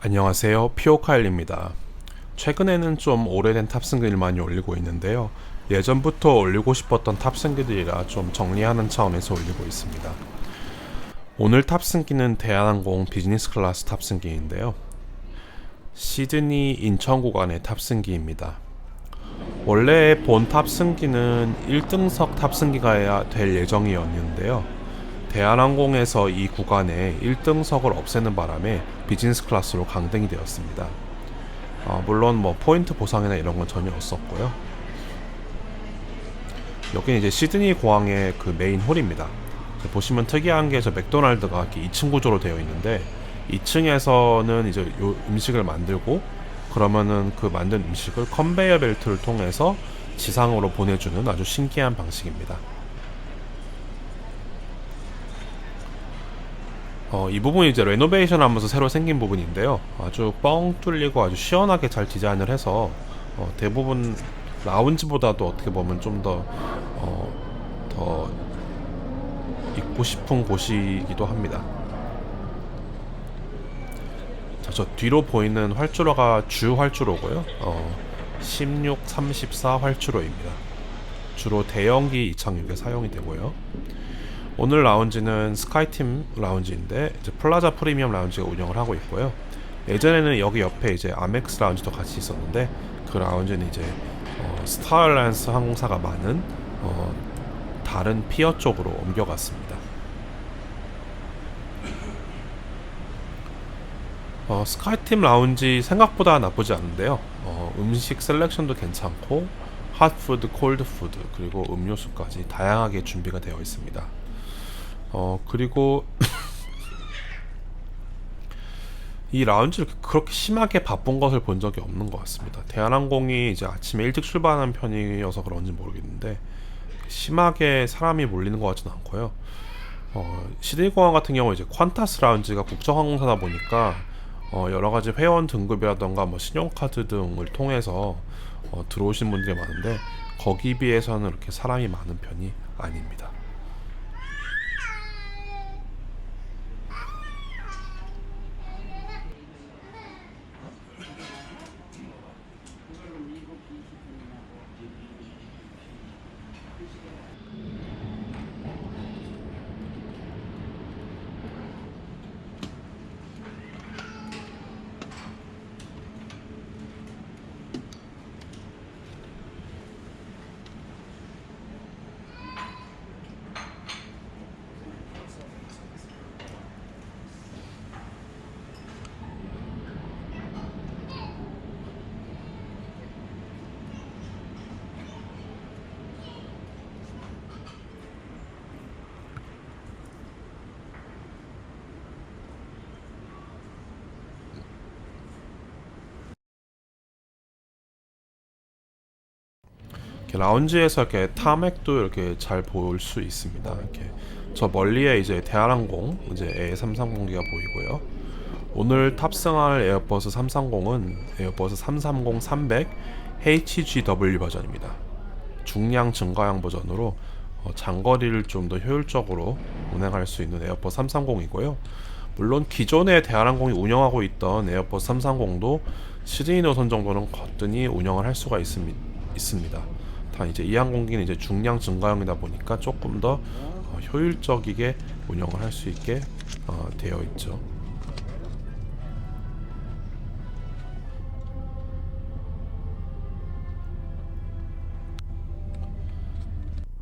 안녕하세요. 피오카일입니다. 최근에는 좀 오래된 탑승기를 많이 올리고 있는데요. 예전부터 올리고 싶었던 탑승기들이라 좀 정리하는 차원에서 올리고 있습니다. 오늘 탑승기는 대한항공 비즈니스 클래스 탑승기인데요. 시드니 인천 구간의 탑승기입니다. 원래 본 탑승기는 1등석 탑승기가 될 예정이었는데요. 대한항공에서 이 구간에 1등석을 없애는 바람에 비즈니스 클래스로 강등이 되었습니다. 어, 물론 뭐 포인트 보상이나 이런 건 전혀 없었고요. 여기는 이제 시드니 공항의 그 메인 홀입니다. 보시면 특이한 게 저 맥도날드가 이렇게 2층 구조로 되어 있는데 2층에서는 이제 요 음식을 만들고 그러면은 그 만든 음식을 컨베이어 벨트를 통해서 지상으로 보내주는 아주 신기한 방식입니다. 어, 이 부분이 이제 레노베이션 하면서 새로 생긴 부분인데요. 아주 뻥 뚫리고 아주 시원하게 잘 디자인을 해서 어, 대부분 라운지보다도 어떻게 보면 좀 더 어, 더 있고 싶은 곳이기도 합니다. 자, 저 뒤로 보이는 활주로가 주 활주로고요. 어, 16, 34 활주로입니다. 주로 대형기 이착륙에 사용이 되고요. 오늘 라운지는 스카이팀 라운지인데 플라자 프리미엄 라운지가 운영을 하고 있고요. 예전에는 여기 옆에 이제 아멕스 라운지도 같이 있었는데 그 라운지는 이제 어, 스타일랜스 항공사가 많은 어, 다른 피어 쪽으로 옮겨갔습니다. 어, 스카이팀 라운지 생각보다 나쁘지 않은데요. 어, 음식 셀렉션도 괜찮고 핫푸드, 콜드푸드 그리고 음료수까지 다양하게 준비가 되어 있습니다. 어 그리고 이 라운지를 그렇게 심하게 바쁜 것을 본 적이 없는 것 같습니다. 대한항공이 이제 아침에 일찍 출발하는 편이어서 그런지 모르겠는데 심하게 사람이 몰리는 것 같지는 않고요. 어, 시드니공항 같은 경우 이제 퀀타스 라운지가 국정항공사다 보니까 어, 여러 가지 회원 등급이라던가 뭐 신용카드 등을 통해서 어, 들어오신 분들이 많은데 거기 비해서는 이렇게 사람이 많은 편이 아닙니다. 이렇게 라운지에서 이렇게 타맥도 이렇게 잘 볼 수 있습니다. 이렇게 저 멀리에 이제 대한항공 이제 A330기가 보이고요. 오늘 탑승할 에어버스 330은 에어버스 330-300 HGW 버전입니다. 중량 증가형 버전으로 어, 장거리를 좀 더 효율적으로 운행할 수 있는 에어버스 330이고요. 물론 기존에 대한항공이 운영하고 있던 에어버스 330도 시드니 노선 정도는 거뜬히 운영을 할 수가 있습니, 있습니 다. 단 이제 이 항공기는 이제 중량 증가형이다 보니까 조금 더 어, 효율적이게 운영을 할 수 있게 어, 되어 있죠.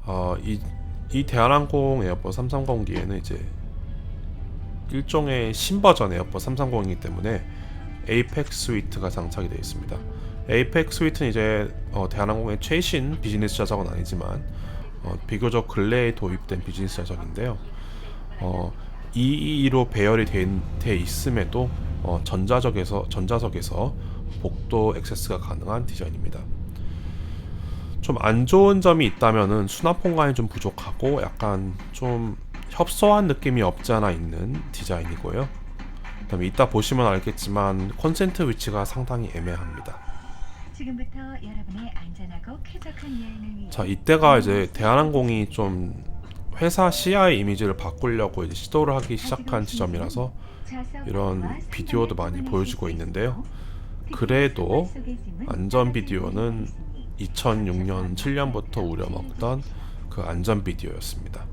어, 이, 이 대한항공 에어버스 330기에는 이제 일종의 신버전 에어버스 330이기 때문에 에이펙 스위트가 장착이 되어 있습니다. 에이펙 스위트는 이제 어, 대한항공의 최신 비즈니스 좌석은 아니지만 어, 비교적 근래에 도입된 비즈니스 좌석인데요. 어, 222로 배열이 된, 돼 있음에도 어, 전자석에서 전자석에서 복도 액세스가 가능한 디자인입니다. 좀 안 좋은 점이 있다면은 수납 공간이 좀 부족하고 약간 좀 협소한 느낌이 없지 않아 있는 디자인이고요. 그다음에 이따 보시면 알겠지만 콘센트 위치가 상당히 애매합니다. 지금부터 여러분의 안전하고 쾌적한 여행을 위해 자 이때가 이제 대한항공이 좀 회사 CI 이미지를 바꾸려고 이제 시도를 하기 시작한 지점이라서 이런 비디오도 많이 보여주고 있는데요. 그래도 안전 비디오는 2006년 7년부터 우려먹던 그 안전 비디오였습니다.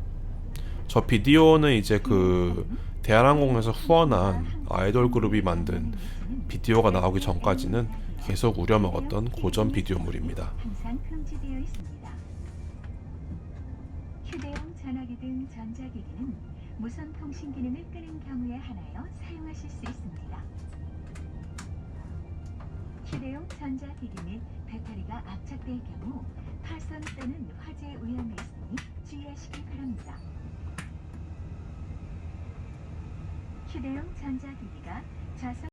저 비디오는 이제 그 대한항공에서 후원한 아이돌 그룹이 만든 비디오가 나오기 전까지는 계속 우려먹었던 고전 비디오물입니다. 휴대용 전자기기 및 배터리가 압착될 경우 파손 또는 화재 위험이 있으니 주의하시기 바랍니다. 휴대용 전자기기가 좌석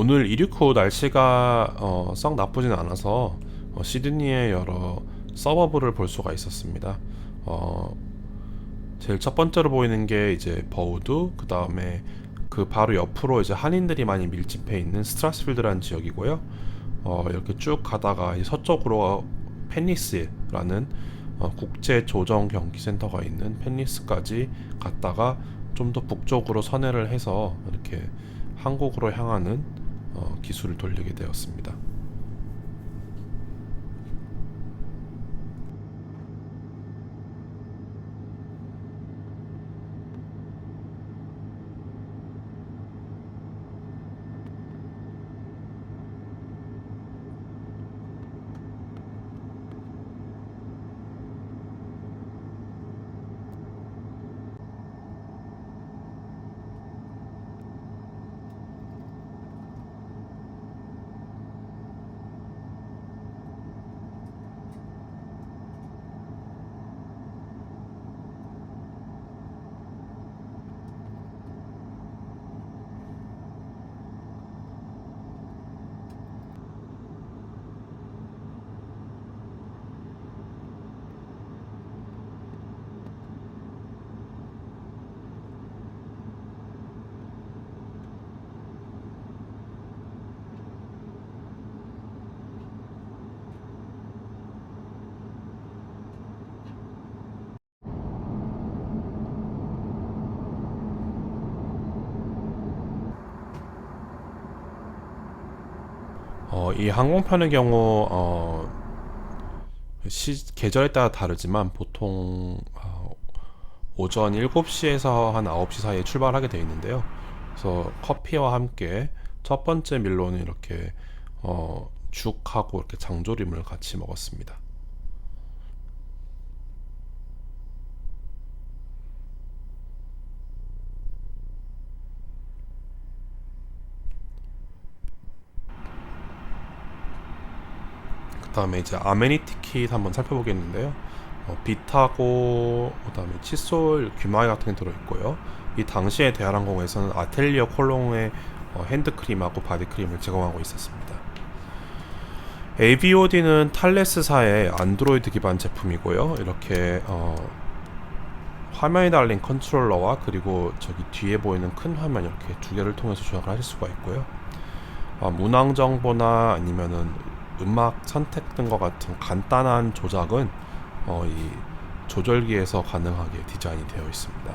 오늘 이륙 후 날씨가 어, 썩 나쁘진 않아서 어, 시드니의 여러 서버브를 볼 수가 있었습니다. 어, 제일 첫 번째로 보이는 게 이제 버우드, 그 다음에 그 바로 옆으로 이제 한인들이 많이 밀집해 있는 스트라스필드라는 지역이고요. 어, 이렇게 쭉 가다가 이 서쪽으로 펜니스라는 어, 국제 조정 경기 센터가 있는 펜니스까지 갔다가 좀 더 북쪽으로 선회를 해서 이렇게 한국으로 향하는 어, 기술을 돌리게 되었습니다. 어, 이 항공편의 경우 어, 시, 계절에 따라 다르지만 보통 어, 오전 7시에서 한 9시 사이에 출발하게 되어 있는데요. 그래서 커피와 함께 첫 번째 밀로는 이렇게 어, 죽하고 이렇게 장조림을 같이 먹었습니다. 그다음에 이제 아메니티 킷 한번 살펴보겠는데요. 어, 빛하고 그다음에 칫솔, 귀마개 같은 게 들어 있고요. 이 당시에 대한항공에서는 아텔리어 콜롱의 어, 핸드크림하고 바디크림을 제공하고 있었습니다. AVOD는 탈레스사의 안드로이드 기반 제품이고요. 이렇게 어, 화면에 달린 컨트롤러와 그리고 저기 뒤에 보이는 큰 화면 이렇게 두 개를 통해서 조작을 하실 수가 있고요. 어, 문항 정보나 아니면은 음악 선택 등과 같은 간단한 조작은 어, 이 조절기에서 가능하게 디자인이 되어 있습니다.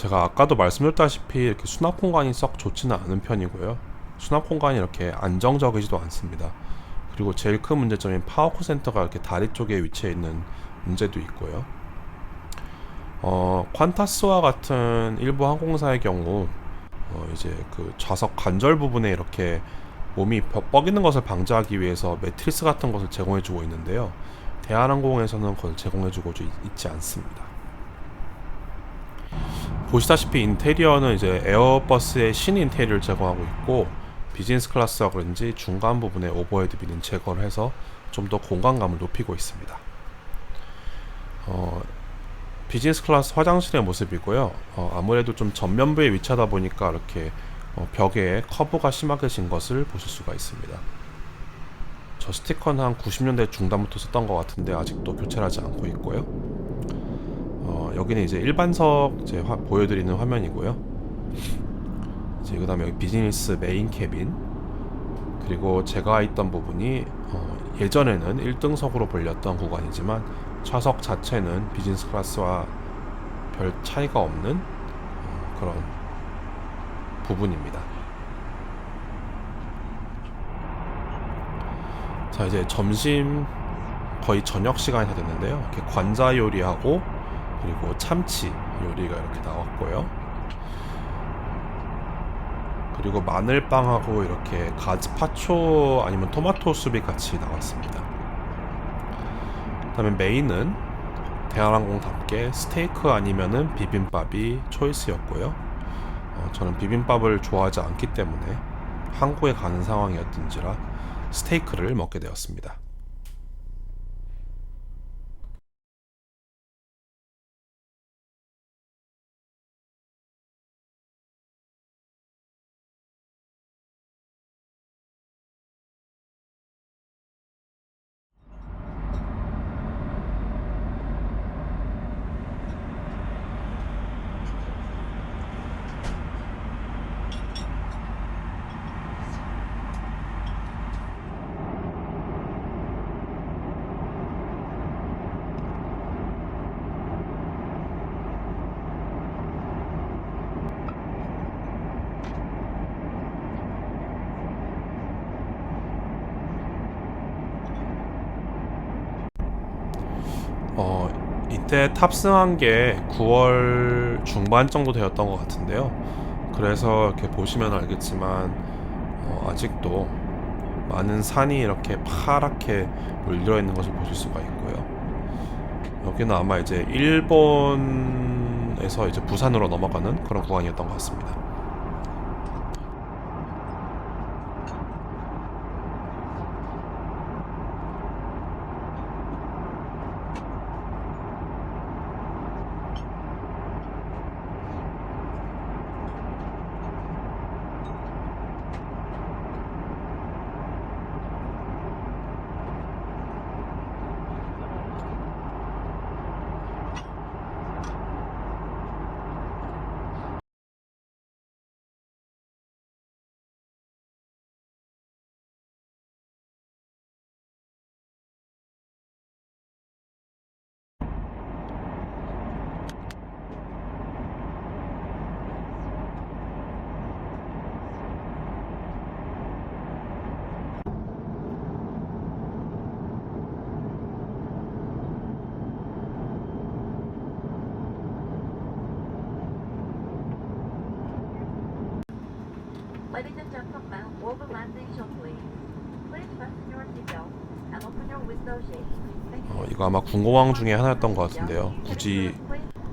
제가 아까도 말씀드렸다시피 이렇게 수납 공간이 썩 좋지는 않은 편이고요. 수납 공간이 이렇게 안정적이지도 않습니다. 그리고 제일 큰 문제점인 파워코 센터가 이렇게 다리 쪽에 위치해 있는 문제도 있고요. 어, 퀀타스와 같은 일부 항공사의 경우 어, 이제 그 좌석 관절 부분에 이렇게 몸이 버- 뻐기는 것을 방지하기 위해서 매트리스 같은 것을 제공해주고 있는데요. 대한항공에서는 그걸 제공해주고 있- 있지 않습니다. 보시다시피 인테리어는 이제 에어버스의 신 인테리어를 제공하고 있고 비즈니스 클래스와 그런지 중간 부분에 오버헤드 빈은 제거를 해서 좀 더 공간감을 높이고 있습니다. 어, 비즈니스 클래스 화장실의 모습이고요. 어, 아무래도 좀 전면부에 위치하다 보니까 이렇게 어, 벽에 커브가 심하게 진 것을 보실 수가 있습니다. 저 스티커는 한 90년대 중반부터 썼던 것 같은데 아직도 교체를 하지 않고 있고요. 어, 여기는 이제 일반석 이제 화- 보여드리는 화면이고요. 이제 그 다음에 여기 비즈니스 메인 캐빈 그리고 제가 있던 부분이 어, 예전에는 1등석으로 불렸던 구간이지만 좌석 자체는 비즈니스 클래스와 별 차이가 없는 어, 그런 부분입니다. 자 이제 점심 거의 저녁 시간이 다 됐는데요. 이렇게 관자 요리하고 그리고 참치 요리가 이렇게 나왔고요. 그리고 마늘빵하고 이렇게 가즈파초 아니면 토마토 수비 같이 나왔습니다. 그다음에 메인은 대한항공답게 스테이크 아니면은 비빔밥이 초이스였고요. 어, 저는 비빔밥을 좋아하지 않기 때문에 항구에 가는 상황이었던지라 스테이크를 먹게 되었습니다. 이때 탑승한 게 9월 중반 정도 되었던 것 같은데요. 그래서 이렇게 보시면 알겠지만 어, 아직도 많은 산이 이렇게 파랗게 물들어 있는 것을 보실 수가 있고요. 여기는 아마 이제 일본에서 이제 부산으로 넘어가는 그런 구간이었던 것 같습니다. Ladies and gentlemen, we'll be landing shortly. Please fasten your seatbelt and open your window shades. 어, 이거 아마 궁공항 중에 하나였던 것 같은데요. 굳이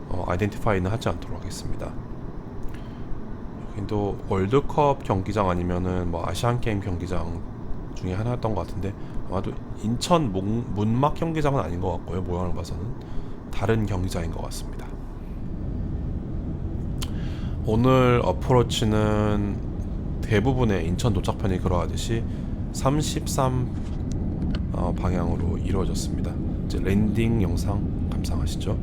어, 아이덴티파이는 하지 않도록 하겠습니다. 여기도 월드컵 경기장 아니면은 뭐 아시안 게임 경기장 중에 하나였던 것 같은데 아마도 인천 문, 문막 경기장은 아닌 것 같고요. 모양을 봐서는 다른 경기장인 것 같습니다. 오늘 어프로치는 대부분의 인천 도착편이 그러하듯이 33 어, 방향으로 이루어졌습니다. 이제 랜딩 영상 감상하시죠.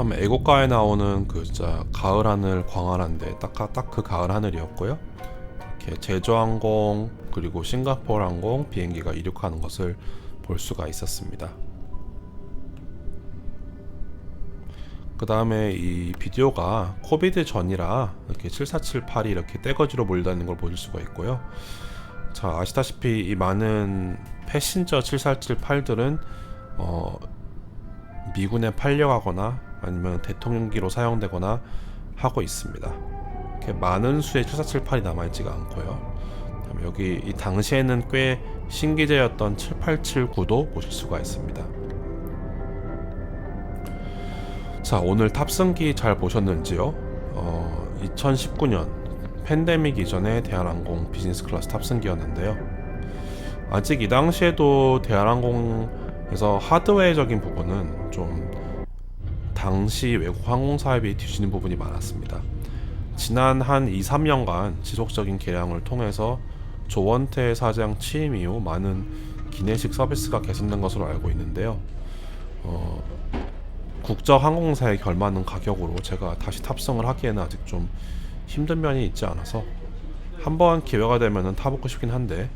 참 애국가에 나오는 그 진짜 가을 하늘 광활한데 딱 딱 그 가을 하늘이었고요. 이렇게 제주항공 그리고 싱가포르 항공 비행기가 이륙하는 것을 볼 수가 있었습니다. 그 다음에 이 비디오가 코비드 전이라 이렇게 7478이 이렇게 떼거지로 몰다는 걸 보실 수가 있고요. 자 아시다시피 이 많은 패신저 7478들은 어, 미군에 팔려가거나 아니면 대통령기로 사용되거나 하고 있습니다. 이렇게 많은 수의 7478이 남아있지가 않고요. 여기 이 당시에는 꽤 신기제였던 7879도 보실 수가 있습니다. 자, 오늘 탑승기 잘 보셨는지요? 어, 2019년 팬데믹 이전의 대한항공 비즈니스 클래스 탑승기였는데요. 아직 이 당시에도 대한항공에서 하드웨어적인 부분은 좀 당시 외국 항공사에 비해 뒤지는 부분이 많았습니다. 지난 한 2, 3년간 지속적인 개량을 통해서 조원태 사장 취임 이후 많은 기내식 서비스가 개선된 것으로 알고 있는데요. 어, 국적 항공사에 결맞는 가격으로 제가 다시 탑승을 하기에는 아직 좀 힘든 면이 있지 않아서 한번 기회가 되면은 타보고 싶긴 한데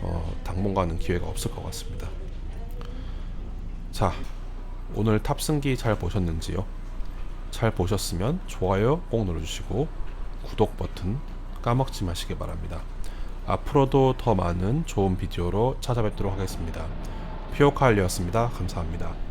어, 당분간은 기회가 없을 것 같습니다. 자, 오늘 탑승기 잘 보셨는지요? 잘 보셨으면 좋아요 꼭 눌러주시고 구독 버튼 까먹지 마시기 바랍니다. 앞으로도 더 많은 좋은 비디오로 찾아뵙도록 하겠습니다. 피오칼리였습니다. 감사합니다.